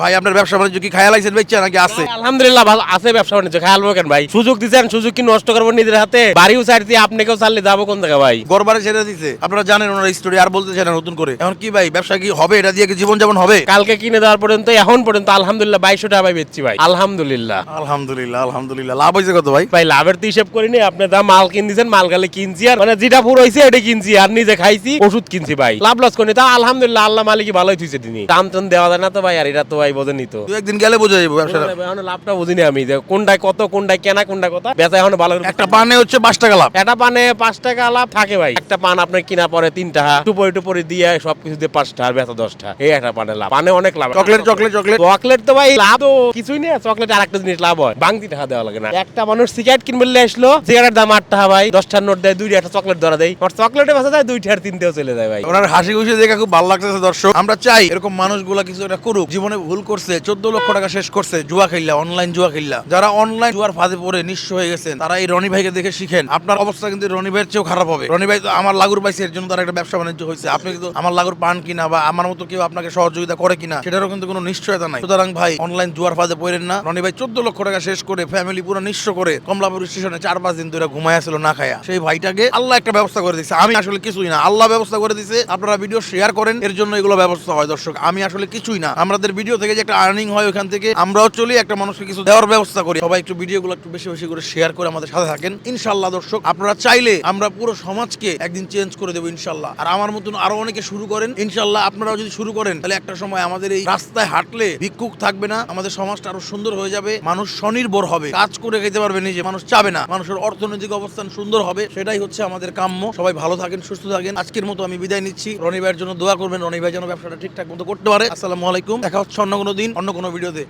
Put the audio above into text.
ভাই আপনার ব্যবসা বাণিজ্য কি খায়া লাইছেন বেচা নাকি আছে? আলহামদুলিল্লাহ ভালো আছে ব্যবসা বাণিজ্য খেয়াল কেন ভাই? সুযোগ দিচ্ছেন সুযোগ কি নষ্ট করব নিজের হাতে? বাড়িও চাইছি আপনাকেও চাললে যাব কোন জায়গায় ভাই? গরবারে ছেড়ে দিছে। আপনারা জানেন ওনার স্টোরি আর বলতে চান নতুন করে। এখন কি ভাই ব্যবসা কি হবে? এটা দিয়ে কি জীবন যেমন হবে? কালকে কিনে দেওয়ার পর্যন্ত এখন পর্যন্ত আলহামদুলিল্লাহ বাইশশো টাকা ভাই বেচছি ভাই আলহামদুলিল্লাহ। আলহামদুলিল্লাহ আলহামদুলিল্লাহ। লাভ হয়েছে কত ভাই? ভাই লাভের তো হিসেব করিনি আপনি যা মাল কিন দিয়েছেন মাল গালে কিনছি আর মানে যেটা পুরো হয়েছে এটা কিনছি আর নিজে খাইছি ওষুধ কিনছি ভাই। লাভ লস করিনি তা আলহামদুলিল্লাহ আল্লাহ মালিকই ভালোই থুইছে তিনি দাম টান দেওয়া যায় না তো ভাই আর এটা তো ভাই বোঝেনি তো। দু একদিন গেলে বোঝা যাবে ব্যবসাটা। এখন লাভটা বুঝিনি আমি যে কোনটায় কত কোনটায় কেনা কোনটা কথা বেচা এখন ভালো একটা পানে হচ্ছে পাঁচ টাকা লাভ। একটা পানে পাঁচ টাকা লাভ থাকে ভাই। একটা পান আপনার কিনা পরে তিন টাকা টুপরি টুপরি দিয়ে সবকিছু দিয়ে পাঁচটা আর বেচা দশটা এই একটা পানে লাভ। পানে অনেক লাভ। Chocolate chocolate chocolate. চকলেট তো ভাই লাভ তো কিছুই নেই। চকলেট আর একটা জিনিস লাভ হয়। বাংতি টাকা দেওয়া লাগে না। একটা মানুষ সিগারেট কিনবে বলে আসলো সিগারেটের দাম আট টাকা ভাই। দশটার নোট দেয় দুইটা একটা চকলেট ধরা দেয়। আর চকলেটে বেচা যায় দুইটা আর তিনটেও চলে যায় ভাই। ওনার হাসি খুশি দেখে খুব ভালো লাগতেছে দর্শক। আমরা চাই এরকম মানুষগুলা কিছু একটা করুক। জীবনে ভুল করছে, চোদ্দ লক্ষ টাকা শেষ করছে, জুয়া খেললা অনলাইন জুয়া খেললা। যারা অনলাইন জুয়ার ফাঁদে পড়ে নিঃস্ব হয়ে গেছেন, তারা এই রনি ভাইকে দেখে শিখেন, আপনার অবস্থা কিন্তু রনি ভাইয়ের চেয়েও খারাপ হবে। রনি ভাই তো আমার লাগুর পাইছে এর জন্য তার একটা ব্যবসা বাণিজ্য হয়েছে। আপনি কিন্তু আমার লাগুর পান কিনা বা আমার মতো কেউ আপনাকে সহযোগিতা করে কিনা, সেটারও কিন্তু কোনো নিশ্চয়তা নাই। সুতরাং ভাই অনলাইন জুয়ার ফাঁদে পড়েন না। রনি ভাই চোদ্দ লক্ষ টাকা শেষ করে ফ্যামিলি পুরো নিঃস্ব করে কমলাপুর স্টেশনে চার পাঁচ দিন ধরে ঘুমায় আসলো, না খায়া। সেই ভাইটাকে আল্লাহ একটা ব্যবস্থা করে দিচ্ছে আমি আসলে কিছুই না, আল্লাহ ব্যবস্থা করে দিছে আপনারা ভিডিও শেয়ার করেন, এর জন্য এগুলো ব্যবস্থা হয়, দর্শক। আমি আসলে কিছুই না। আমাদের ভিডিও থেকে যে একটা আর্নিং হয় ওখান থেকে আমরাও চলি, একটা মানুষকে কিছু দেওয়ার ব্যবস্থা করি। সবাই একটু ভিডিওগুলো একটু বেশি বেশি করে শেয়ার করে আমাদের সাথে থাকেন। ইনশাল্লাহ দর্শক, আপনারা চাইলে আমরা পুরো সমাজকে একদিন চেঞ্জ করে দেবো ইনশাল্লাহ আর আমার মতন আরও অনেকে শুরু করেন ইনশাল্লাহ আপনারাও যদি শুরু করেন, তাহলে একটা সময় আমাদের এই রাস্তায় হাঁটলে ভিক্ষুক থাকবে না, আমাদের সমাজটা আরও সুন্দর হয়ে যাবে, মানুষ স্বনির্ভর হবে, কাজ করে খেতে পারবে নিজে, মানুষ চাবে না, মানুষের অর্থনৈতিক অবস্থান সুন্দর হবে, সেটাই হচ্ছে আমাদের কাম্য। সবাই ভালো থাকেন, সুস্থ থাকেন। আজকের মতো আমি বিদায় নিচ্ছি। রনি ভাইয়ের জন্য দোয়া করবেন, রনি ভাই যেন ব্যবসাটা ঠিকঠাক মতো করতে পারে। আসসালামু আলাইকুম, দেখা হচ্ছে অন্য কোনো দিন অন্য কোনো ভিডিওতে